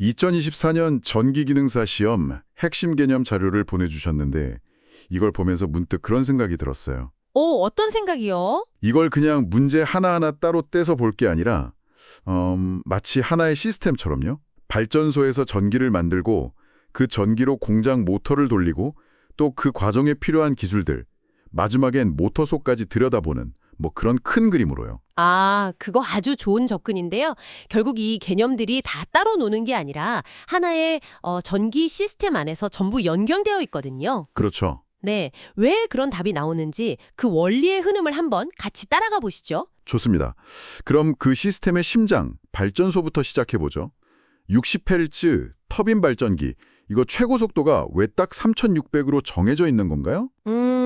2024년 전기기능사 시험 핵심 개념 자료를 보내주셨는데 이걸 보면서 문득 그런 생각이 들었어요. 오, 어떤 생각이요? 이걸 그냥 문제 하나하나 따로 떼서 볼 게 아니라 음, 마치 하나의 시스템처럼요. 발전소에서 전기를 만들고 그 전기로 공장 모터를 돌리고 또 그 과정에 필요한 기술들 마지막엔 모터 속까지 들여다보는 뭐 그런 큰 그림으로요. 아, 그거 아주 좋은 접근인데요. 결국 이 개념들이 다 따로 노는 게 아니라 하나의 어, 전기 시스템 안에서 전부 연결되어 있거든요. 그렇죠. 네, 왜 그런 답이 나오는지 그 원리의 흐름을 한번 같이 따라가 보시죠. 좋습니다. 그럼 그 시스템의 심장, 발전소부터 시작해보죠. 60Hz 터빈 발전기, 이거 최고 속도가 왜 딱 3600으로 정해져 있는 건가요? 음,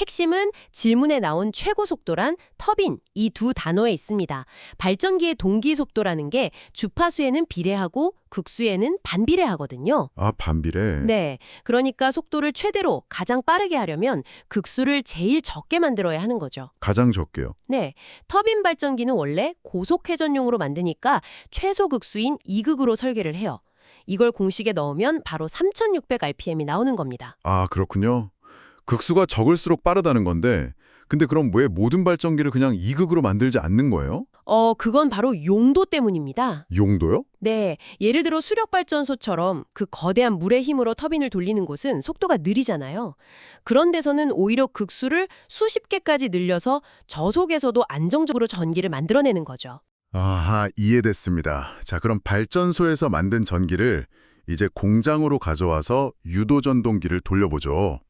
핵심은 질문에 나온 최고 속도란 터빈 이 두 단어에 있습니다. 발전기의 동기 속도라는 게 주파수에는 비례하고 극수에는 반비례하거든요. 아, 반비례. 네. 그러니까 속도를 최대로 가장 빠르게 하려면 극수를 제일 적게 만들어야 하는 거죠. 가장 적게요. 네. 터빈 발전기는 원래 고속 회전용으로 만드니까 최소 극수인 2극으로 설계를 해요. 이걸 공식에 넣으면 바로 3600rpm이 나오는 겁니다. 아, 그렇군요. 극수가 적을수록 빠르다는 건데 근데 그럼 왜 모든 발전기를 그냥 2극으로 만들지 않는 거예요? 어, 그건 바로 용도 때문입니다. 용도요? 네, 예를 들어 수력발전소처럼 그 거대한 물의 힘으로 터빈을 돌리는 곳은 속도가 느리잖아요. 그런 데서는 오히려 극수를 수십 개까지 늘려서 저속에서도 안정적으로 전기를 만들어내는 거죠. 아하, 이해됐습니다. 자, 그럼 발전소에서 만든 전기를 이제 공장으로 가져와서 유도 전동기를 돌려보죠.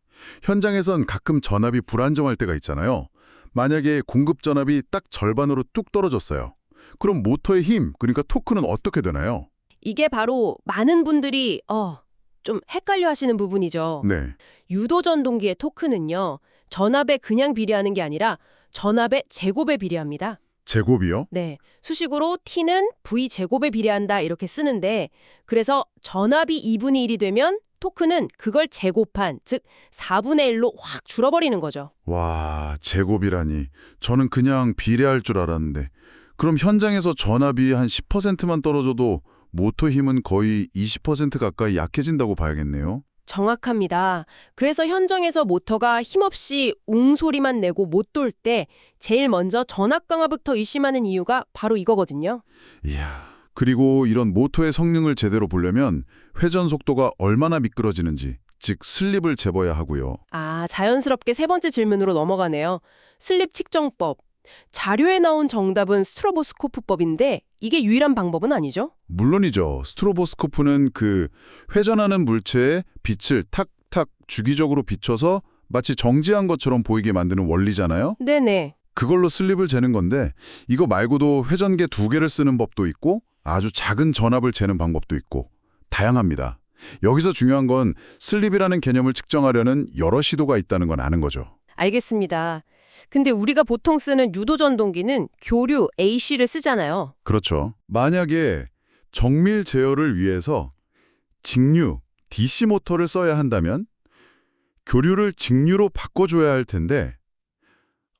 현장에선 가끔 전압이 불안정할 때가 있잖아요. 만약에 공급 전압이 딱 절반으로 뚝 떨어졌어요. 그럼 모터의 힘, 그러니까 토크는 어떻게 되나요? 이게 바로 많은 분들이 어, 좀 헷갈려 하시는 부분이죠. 네. 유도 전동기의 토크는요. 전압에 그냥 비례하는 게 아니라 전압의 제곱에 비례합니다. 제곱이요? 네. 수식으로 T는 V 제곱에 비례한다 이렇게 쓰는데 그래서 전압이 2분의 1이 되면 토크는 그걸 제곱한 즉 4분의 1로 확 줄어버리는 거죠. 와, 제곱이라니. 저는 그냥 비례할 줄 알았는데. 그럼 현장에서 전압이 한 10%만 떨어져도 모터 힘은 거의 20% 가까이 약해진다고 봐야겠네요. 정확합니다. 그래서 현장에서 모터가 힘없이 웅 소리만 내고 못 돌 때 제일 먼저 전압 강화부터 의심하는 이유가 바로 이거거든요. 이야. 그리고 이런 모터의 성능을 제대로 보려면 회전 속도가 얼마나 미끄러지는지, 즉 슬립을 재봐야 하고요. 아, 자연스럽게 세 번째 질문으로 넘어가네요. 슬립 측정법. 자료에 나온 정답은 스트로보스코프법인데 이게 유일한 방법은 아니죠? 물론이죠. 스트로보스코프는 그 회전하는 물체에 빛을 탁탁 주기적으로 비춰서 마치 정지한 것처럼 보이게 만드는 원리잖아요. 네네. 그걸로 슬립을 재는 건데 이거 말고도 회전계 두 개를 쓰는 법도 있고 아주 작은 전압을 재는 방법도 있고 다양합니다. 여기서 중요한 건 슬립이라는 개념을 측정하려는 여러 시도가 있다는 건 아는 거죠. 알겠습니다. 근데 우리가 보통 쓰는 유도전동기는 교류 AC를 쓰잖아요. 그렇죠. 만약에 정밀 제어를 위해서 직류, DC 모터를 써야 한다면 교류를 직류로 바꿔줘야 할 텐데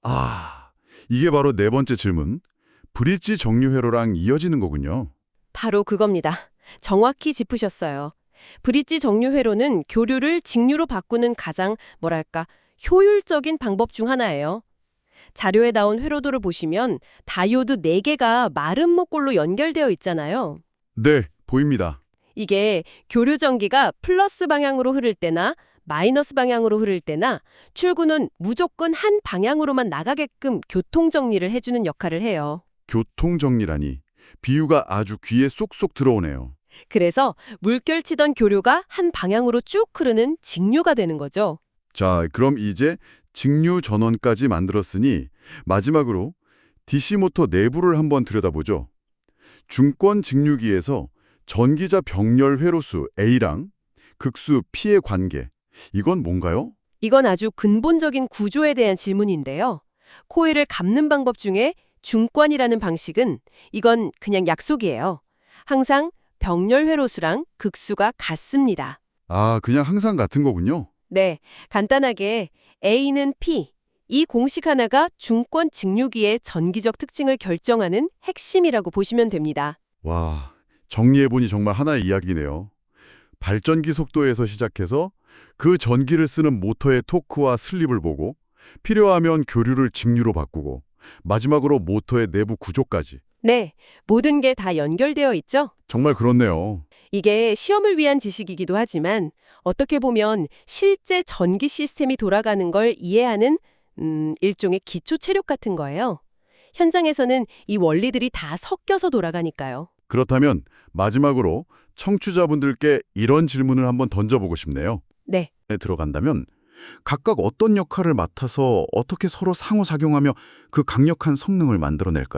아, 이게 바로 네 번째 질문. 브릿지 정류 회로랑 이어지는 거군요. 바로 그겁니다. 정확히 짚으셨어요. 브릿지 정류 회로는 교류를 직류로 바꾸는 가장 뭐랄까 효율적인 방법 중 하나예요. 자료에 나온 회로도를 보시면 다이오드 4개가 마른 목골로 연결되어 있잖아요. 네, 보입니다. 이게 교류 전기가 플러스 방향으로 흐를 때나 마이너스 방향으로 흐를 때나 출구는 무조건 한 방향으로만 나가게끔 교통 정리를 해주는 역할을 해요. 교통 정리라니. 비유가 아주 귀에 쏙쏙 들어오네요. 그래서 물결 치던 교류가 한 방향으로 쭉 흐르는 직류가 되는 거죠. 자, 그럼 이제 직류 전원까지 만들었으니 마지막으로 DC 모터 내부를 한번 들여다보죠. 중권 직류기에서 전기자 병렬 회로수 A랑 극수 P의 관계, 이건 뭔가요? 이건 아주 근본적인 구조에 대한 질문인데요. 코일을 감는 방법 중에 중권이라는 방식은 이건 그냥 약속이에요. 항상 병렬 회로수랑 극수가 같습니다. 아, 그냥 항상 같은 거군요. 네, 간단하게 A는 P. 이 공식 하나가 중권 직류기의 전기적 특징을 결정하는 핵심이라고 보시면 됩니다. 와, 정리해보니 정말 하나의 이야기네요. 발전기 속도에서 시작해서 그 전기를 쓰는 모터의 토크와 슬립을 보고 필요하면 교류를 직류로 바꾸고 마지막으로 모터의 내부 구조까지. 네, 모든 게 다 연결되어 있죠? 정말 그렇네요. 이게 시험을 위한 지식이기도 하지만 어떻게 보면 실제 전기 시스템이 돌아가는 걸 이해하는 음, 일종의 기초 체력 같은 거예요. 현장에서는 이 원리들이 다 섞여서 돌아가니까요. 그렇다면 마지막으로 청취자분들께 이런 질문을 한번 던져보고 싶네요. 네. 에 들어간다면 각각 어떤 역할을 맡아서 어떻게 서로 상호작용하며 그 강력한 성능을 만들어낼까요?